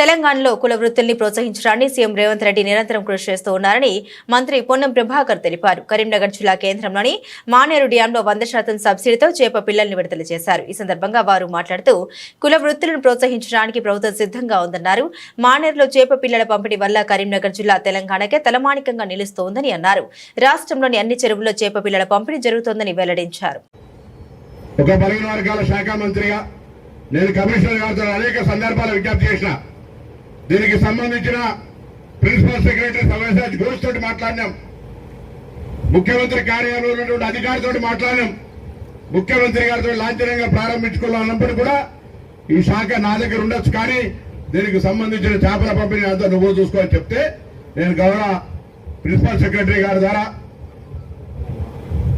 తెలంగాణలో కుల వృత్తుల్ని ప్రోత్సహించడాన్ని సీఎం రేవంత్ రెడ్డి నిరంతరం కృషి చేస్తూ ఉన్నారని మంత్రి పొన్నం ప్రభాకర్ తెలిపారు. కరీంనగర్ జిల్లా కేంద్రంలోని మానేరు డ్యాంలో వంద శాతం సబ్సిడీతో చేప పిల్లల్ని విడుదల చేశారు. ఈ సందర్భంగా వారు మాట్లాడుతూ కుల వృత్తులను ప్రోత్సహించడానికి ప్రభుత్వం సిద్ధంగా ఉందన్నారు. మానేరులో చేప పిల్లల పంపిణీ వల్ల కరీంనగర్ జిల్లా తెలంగాణకే తలమానికంగా నిలుస్తోందని అన్నారు. రాష్ట్రంలోని అన్ని చెరువుల్లో చేప పిల్లల పంపిణీ జరుగుతోందని వెల్లడించారు. ఒక బలహీన వర్గాల శాఖ మంత్రిగా నేను కమిషనర్ గారితో అనేక సందర్భాలు విజ్ఞప్తి చేసిన దీనికి సంబంధించిన ప్రిన్సిపల్ సెక్రటరీ సమావేశాన్ని ఘోష్ తోటి మాట్లాడినాం. ముఖ్యమంత్రి కార్యాలయంలో ఉన్నటువంటి అధికారితో మాట్లాడినాం. ముఖ్యమంత్రి గారితో లాంఛనంగా ప్రారంభించుకోవాలన్నప్పుడు కూడా ఈ శాఖ నా దగ్గర ఉండొచ్చు కానీ దీనికి సంబంధించిన చేపల పంపిణీ అంతా నువ్వు చూసుకోవాలని చెప్తే నేను గౌరవ ప్రిన్సిపల్ సెక్రటరీ గారి ద్వారా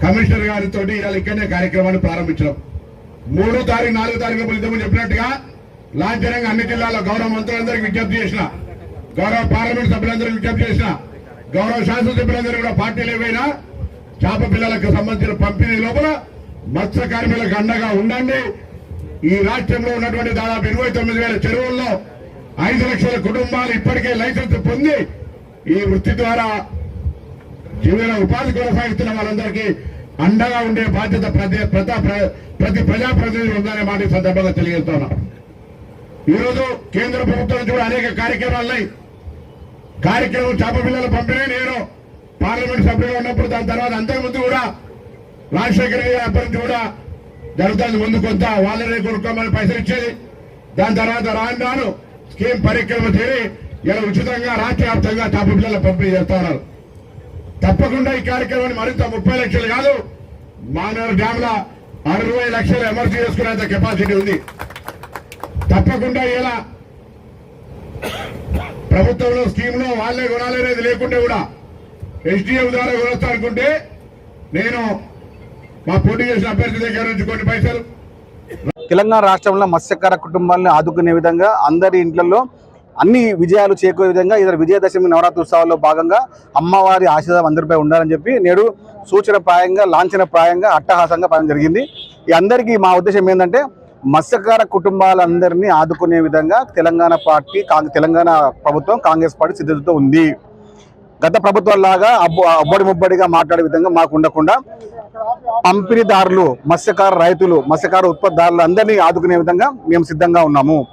కమిషనర్ గారితో ఇలా ఇక్కడనే కార్యక్రమాన్ని ప్రారంభించడం మూడో తారీఖు నాలుగో తారీఖు ఇద్దరు చెప్పినట్టుగా లాంఛనంగా అన్ని జిల్లాల్లో గౌరవ మంత్రులందరికీ విజ్ఞప్తి చేసిన గౌరవ పార్లమెంట్ సభ్యులందరికీ విజ్ఞప్తి చేసిన గౌరవ శాసనసభ్యులందరూ కూడా పార్టీలు ఏవైనా చేప పిల్లలకు సంబంధించిన పంపిణీ లోపల మత్స్య కార్మికులకు అండగా ఉండండి. ఈ రాష్ట్రంలో ఉన్నటువంటి దాదాపు ఇరవై తొమ్మిది వేల చెరువుల్లో ఐదు లక్షల కుటుంబాలు ఇప్పటికే లైసెన్స్ పొంది ఈ వృత్తి ద్వారా జీవన ఉపాధి కొనసాగిస్తున్న వాళ్ళందరికీ అండగా ఉండే బాధ్యత ప్రతి ప్రతి ప్రజాప్రతినిధి ఉందనే మాట ఈ సందర్భంగా తెలియజేస్తున్నాం ఈరోజు కేంద్ర ప్రభుత్వం నుంచి కూడా అనేక కార్యక్రమాలు ఉన్నాయి కార్యక్రమం చేప పిల్లల పంపిణీ నేను పార్లమెంట్ సభ్యుగా ఉన్నప్పుడు దాని తర్వాత అంతకుముందు కూడా రాజశేఖర రెడ్డి గారి నుంచి కూడా జరుగుతుంది. ముందు కొంత వాళ్ళని కొనుక్కోమని పైసలు ఇచ్చేది. దాని తర్వాత రాను రాను స్కీమ్ పరిక్రమ చేరి ఇలా ఉచితంగా రాష్ట్ర వ్యాప్తంగా చేప పిల్లల పంపిణీ చేస్తా ఉన్నారు. తప్పకుండా ఈ కార్యక్రమాన్ని మరింత ముప్పై లక్షలు కాదు మానవ డ్యాంల అరవై లక్షలు ఎమర్జీ చేసుకునేంత కెపాసిటీ ఉంది. తప్పకుండా ఇలా ప్రభుత్వంలో స్కీమ్లో వాళ్ళే వాళ్ళే కొనాలనేది లేకుంటే కూడా ఎస్డిఎఫ్ ద్వారా కొనొస్తా అనుకుంటే నేను మా పోటీ చేసిన అభ్యర్థి దగ్గర నుంచి కొన్ని పైసలు తెలంగాణ రాష్ట్రంలో మత్స్యకార కుటుంబాలను ఆదుకునే విధంగా అందరి ఇండ్లలో అన్ని విజయాలు చేకూరే విధంగా ఇతర విజయదశమి నవరాత్రి ఉత్సవాల్లో భాగంగా అమ్మవారి ఆశీర్వాదం అందరిపై ఉండాలని చెప్పి నేడు సూచన ప్రాయంగా లాంఛన ప్రాయంగా అట్టహాసంగా పని జరిగింది. ఈ అందరికీ మా ఉద్దేశం ఏంటంటే మత్స్యకార కుటుంబాలందరినీ ఆదుకునే విధంగా తెలంగాణ పార్టీ తెలంగాణ ప్రభుత్వం కాంగ్రెస్ పార్టీ సిద్ధతతో ఉంది. గత ప్రభుత్వాల్లాగా అబ్బు అబ్బడి ముబ్బడిగా మాట్లాడే విధంగా మాకు ఉండకుండా పంపిణీదారులు మత్స్యకార రైతులు మత్స్యకార ఉత్పత్తిదారులు అందరినీ ఆదుకునే విధంగా మేము సిద్ధంగా ఉన్నాము.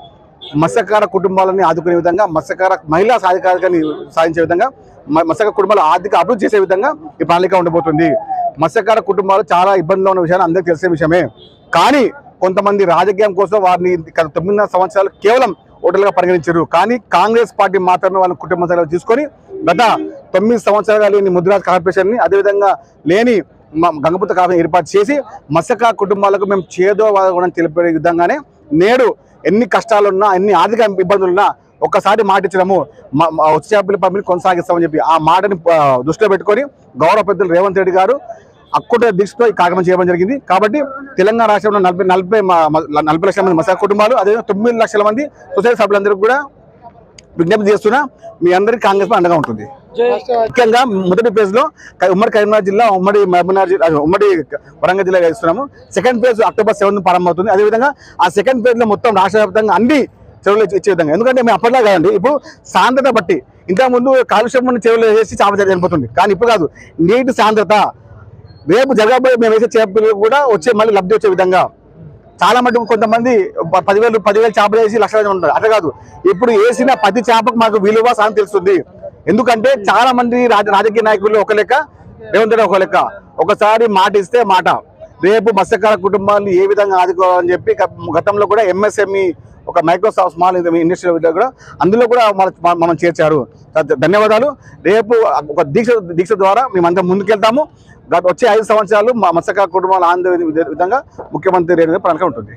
మత్స్యకార కుటుంబాలని ఆదుకునే విధంగా మత్స్యకార మహిళా సాధికారికని సాధించే విధంగా మ- మత్స్యకార కుటుంబాలు ఆర్థిక అభివృద్ధి చేసే విధంగా ఈ ప్రణాళిక ఉండబోతుంది. మత్స్యకార కుటుంబాలు చాలా ఇబ్బందిలో ఉన్న విషయాన్ని అందరికీ తెలిసే విషయమే. కానీ కొంతమంది రాజకీయం కోసం వారిని గత తొమ్మిదిన్నర సంవత్సరాలు కేవలం ఓటర్లుగా పరిగణించారు. కానీ కాంగ్రెస్ పార్టీ మాత్రమే వాళ్ళ కుటుంబ సభ్యులు తీసుకొని గత తొమ్మిది సంవత్సరాలుగా లేని ముద్రాజ్ కార్పొరేషన్ని అదేవిధంగా లేని గంగపుత్ర కార్పొరేషన్ ఏర్పాటు చేసి మత్స్యకార కుటుంబాలకు మేము చేదో కూడా తెలిపే విధంగానే నేడు ఎన్ని కష్టాలున్నా ఎన్ని ఆర్థిక ఇబ్బందులున్నా ఒక్కసారి మాట ఇచ్చడము మా వచ్చే అప్పుల పంపిణీ కొనసాగిస్తామని చెప్పి ఆ మాటని దృష్టిలో పెట్టుకొని గౌరవ పెద్దలు రేవంత్ రెడ్డి గారు అక్కుట దీక్షతో ఈ కార్యక్రమం చేయడం జరిగింది. కాబట్టి తెలంగాణ రాష్ట్రంలో నలభై నలభై నలభై లక్షల మంది మత్స్య కుటుంబాలు అదేవిధంగా తొమ్మిది లక్షల మంది సొసైటీ సభ్యులందరికీ కూడా విజ్ఞప్తి చేస్తున్నా మీ అందరికీ కాంగ్రెస్ అండగా ఉంటుంది. ముఖ్యంగా మొదటి ఫేజ్లో ఉమ్మడి కరీంనగర్ జిల్లా ఉమ్మడి మహబూబ్నగర్ జిల్లా ఉమ్మడి వరంగల్ జిల్లా ఇస్తున్నాము సెకండ్ ఫేజ్ అక్టోబర్ సెవెన్ ప్రారంభమవుతుంది. అదేవిధంగా ఆ సెకండ్ ఫేజ్లో మొత్తం రాష్ట్ర వ్యాప్తంగా అన్ని చెరువులు ఇచ్చే- విధంగా ఎందుకంటే మేము అప్పట్లో కాదండి ఇప్పుడు సాంద్రత బట్టి ఇంతకు ముందు కాలుష్యం చెరువులు వేసి చేప చనిపోతుంది. కానీ ఇప్పుడు కాదు నీటి సాంద్రత రేపు జరగబోయే మేము వేసే చేపలు కూడా వచ్చే మళ్ళీ లబ్ధి వచ్చే విధంగా. చాలా మటుకు కొంతమంది పదివేలు పదివేలు చేపలు వేసి లక్షలు ఉంటారు. అట్లా కాదు. ఇప్పుడు వేసిన ప్రతి చేపకు మాకు విలువ సాయం తెలుస్తుంది. ఎందుకంటే చాలా మంది రాజ- రాజకీయ నాయకులు ఒక లెక్క రేవంత్ రెడ్డి ఒక లెక్క. ఒకసారి మాట ఇస్తే మాట. రేపు మత్స్యకార కుటుంబాన్ని ఏ విధంగా ఆదుకోవాలని చెప్పి గతంలో కూడా ఎంఎస్ఎంఈ ఒక మైక్రోసాఫ్ట్ స్మాల్ ఇండస్ట్రీ కూడా అందులో కూడా మన- మనం చేర్చారు. ధన్యవాదాలు. రేపు ఒక దీక్ష దీక్ష ద్వారా మేమంతా ముందుకెళ్తాము. గత వచ్చే ఐదు సంవత్సరాలు మా మత్స్యకార కుటుంబాలు ఆందోళన విధంగా ముఖ్యమంత్రి రేణుగా రెడ్డి ప్రణాళిక ఉంటుంది.